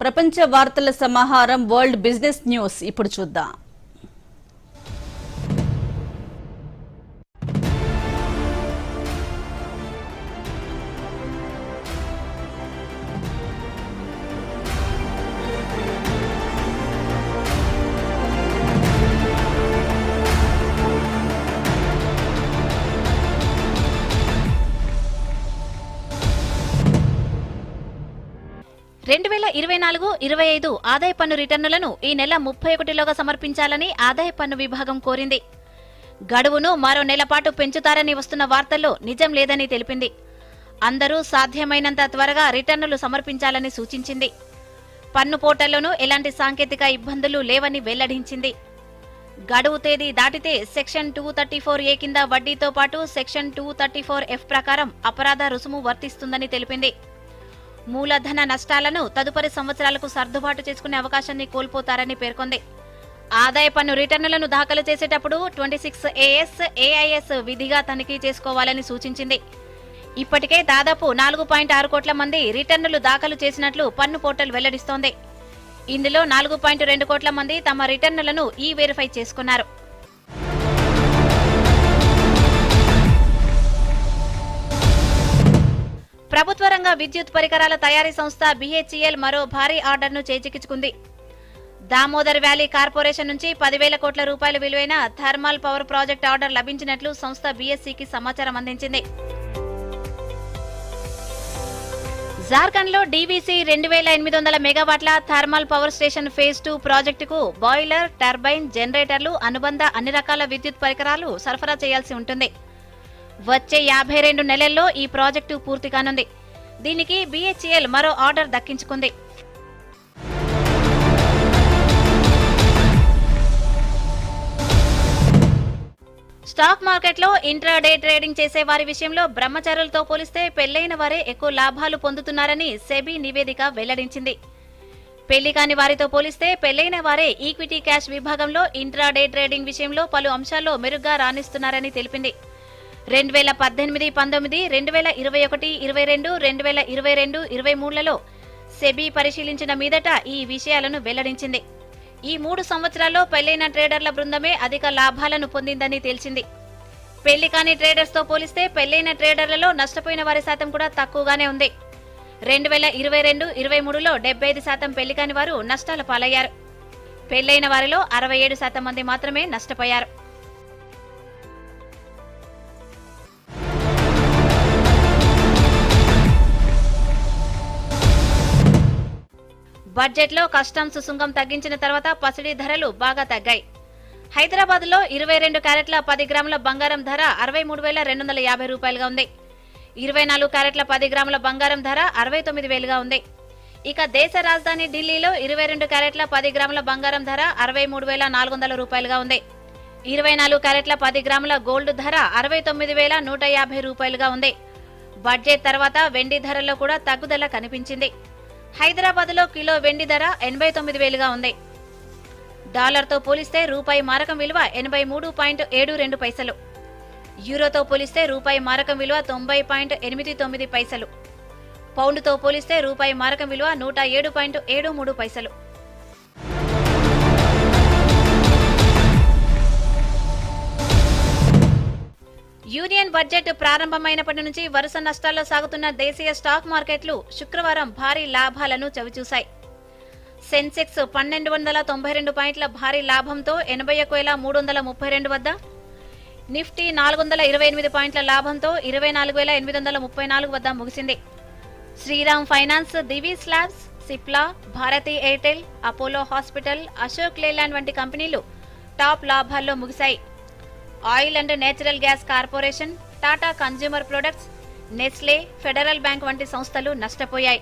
ప్రపంచ వార్తల సమాహారం వరల్డ్ బిజినెస్ న్యూస్. ఇప్పుడు చూద్దాం. రెండు వేల ఇరవై నాలుగు ఇరవై ఐదు ఆదాయ పన్ను రిటర్నులను ఈ నెల ముప్పై ఒకటిలోగా సమర్పించాలని ఆదాయ పన్ను విభాగం కోరింది. గడువును మరో నెల పాటు పెంచుతారని వస్తున్న వార్తల్లో నిజం లేదని తెలిపింది. అందరూ సాధ్యమైనంత త్వరగా రిటర్నులు సమర్పించాలని సూచించింది. పన్ను పోర్టల్లోనూ ఎలాంటి సాంకేతిక ఇబ్బందులు లేవని వెల్లడించింది. గడువు తేదీ దాటితే section two thirty four A కింద వడ్డీతో పాటు section two thirty four F ప్రకారం అపరాధ రుసుము వర్తిస్తుందని తెలిపింది. మూలధన నష్టాలను తదుపరి సంవత్సరాలకు సర్దుబాటు చేసుకునే అవకాశాన్ని కోల్పోతారని పేర్కొంది. ఆదాయ పన్ను రిటర్నులను దాఖలు చేసేటప్పుడు ట్వంటీ సిక్స్ ఏఎస్ ఏఐఎస్ విధిగా తనిఖీ చేసుకోవాలని సూచించింది. ఇప్పటికే దాదాపు నాలుగు పాయింట్ ఆరు కోట్ల మంది రిటర్నులు దాఖలు చేసినట్లు పన్ను పోర్టల్ వెల్లడిస్తోంది. ఇందులో నాలుగు పాయింట్ రెండు కోట్ల మంది తమ రిటర్నులను ఈ వెరిఫై చేసుకున్నారు. ప్రభుత్వ విద్యుత్ పరికరాల తయారీ సంస్థ బిహెచ్ఈఎల్ మరో భారీ ఆర్డర్ను చేజిక్కించుకుంది. దామోదర్ వ్యాలీ కార్పొరేషన్ నుంచి పదివేల కోట్ల రూపాయల విలువైన థర్మల్ పవర్ ప్రాజెక్ట్ ఆర్డర్ లభించినట్లు సంస్థ బీఎస్సీకి సమాచారం అందించింది. జార్ఖండ్లో డీవీసీ రెండు వేల ఎనిమిది వందల మెగావాట్ల thermal power station phase two ప్రాజెక్టుకు బాయిలర్ టర్బైన్ జనరేటర్లు అనుబంధ అన్ని రకాల విద్యుత్ పరికరాలు సరఫరా చేయాల్సి ఉంటుంది. వచ్చే యాభై రెండు నెలల్లో ఈ ప్రాజెక్టు పూర్తి కానుంది. దీనికి బీహెచ్ఎల్ మరో ఆర్డర్ దక్కించుకుంది. స్టాక్ మార్కెట్లో ఇంట్రాడే ట్రేడింగ్ చేసే వారి విషయంలో బ్రహ్మచారులతో పోలిస్తే పెళ్ళైన వారే ఎక్కువ లాభాలు పొందుతున్నారని సెబీ నివేదిక వెల్లడించింది. పెళ్ళి కాని వారితో పోలిస్తే పెళ్ళైన వారే ఈక్విటీ క్యాష్ విభాగంలో ఇంట్రాడే ట్రేడింగ్ విషయంలో పలు అంశాల్లో మెరుగ్గా రాణిస్తున్నారని తెలిపింది. రెండు వేల పద్దెనిమిది పంతొమ్మిది రెండు వేల ఇరవై ఒకటి ఇరవై రెండు రెండు వేల ఇరవై రెండు ఇరవై మూడులలో సెబీ పరిశీలించిన మీదట ఈ విషయాలను వెల్లడించింది. ఈ మూడు సంవత్సరాల్లో పెళ్ళైన ట్రేడర్ల బృందమే అధిక లాభాలను పొందిందని తేల్చింది పెళ్ళి కాని ట్రేడర్స్తో పోలిస్తే పెళ్ళైన ట్రేడర్లలో నష్టపోయిన వారి శాతం కూడా తక్కువగానే ఉంది. రెండు వేల ఇరవై రెండు ఇరవై మూడులో డెబ్బై ఐదు శాతం పెళ్ళి కాని వారు నష్టాల పాలయ్యారు. పెళ్ళైన వారిలో అరవై ఏడు శాతం మంది మాత్రమే నష్టపోయారు. బడ్జెట్లో కస్టమ్స్ సుంకం తగ్గించిన తర్వాత పసిడి ధరలు బాగా తగ్గాయి. హైదరాబాద్లో ఇరవై రెండు క్యారెట్ల పది గ్రాముల బంగారం ధర అరవై మూడు వేల రెండు వందల యాభై రూపాయలుగా ఉంది. ఇరవై నాలుగు క్యారెట్ల పది గ్రాముల బంగారం ధర అరవై తొమ్మిది వేలుగా ఉంది. ఇక దేశ రాజధాని ఢిల్లీలో ఇరవై రెండు క్యారెట్ల పది గ్రాముల బంగారం ధర అరవై మూడు వేల నాలుగు వందల రూపాయలుగా ఉంది. ఇరవై నాలుగు క్యారెట్ల పది గ్రాముల గోల్డ్ ధర అరవై తొమ్మిది వేల నూట యాభై రూపాయలుగా ఉంది. బడ్జెట్ తర్వాత వెండి ధరలో కూడా తగ్గుదల కనిపించింది. హైదరాబాద్లో కిలో వెండి ధర ఎనభై తొమ్మిది వేలుగా ఉంది. డాలర్తో పోలిస్తే రూపాయి మారకం విలువ ఎనభై మూడు పాయింట్ ఏడు రెండు పైసలు. యూరోతో పోలిస్తే రూపాయి మారకం విలువ తొంభై పాయింట్ ఎనిమిది తొమ్మిది పైసలు. పౌండ్తో పోలిస్తే రూపాయి మారకం విలువ నూట ఏడు పాయింట్ ఏడు మూడు పైసలు. బడ్జెట్ ప్రారంభమైనప్పటి నుంచి వరుస నష్టాల్లో సాగుతున్న దేశీయ స్టాక్ మార్కెట్లు శుక్రవారం భారీ లాభాలను చవిచూశాయి. సెన్సెక్స్ పన్నెండు వందల తొంభై రెండు పాయింట్ల భారీ లాభంతో ఎనభై ఒక వేల మూడు వందల ముప్పై రెండు వద్ద నిఫ్టీ నాలుగు వందల ఇరవై ఎనిమిది పాయింట్ల లాభంతో ఇరవై నాలుగు వేల ఎనిమిది వందల ముప్పై నాలుగు వద్ద ముగిసింది. Shriram finance Divi's labs Cipla Bharti Airtel Apollo hospital Ashok Leyland వంటి కంపెనీలు టాప్ లాభాల్లో ముగిశాయి. Oil and natural gas corporation Tata consumer products Nestle federal bank వంటి సంస్థలు నష్టపోయాయి.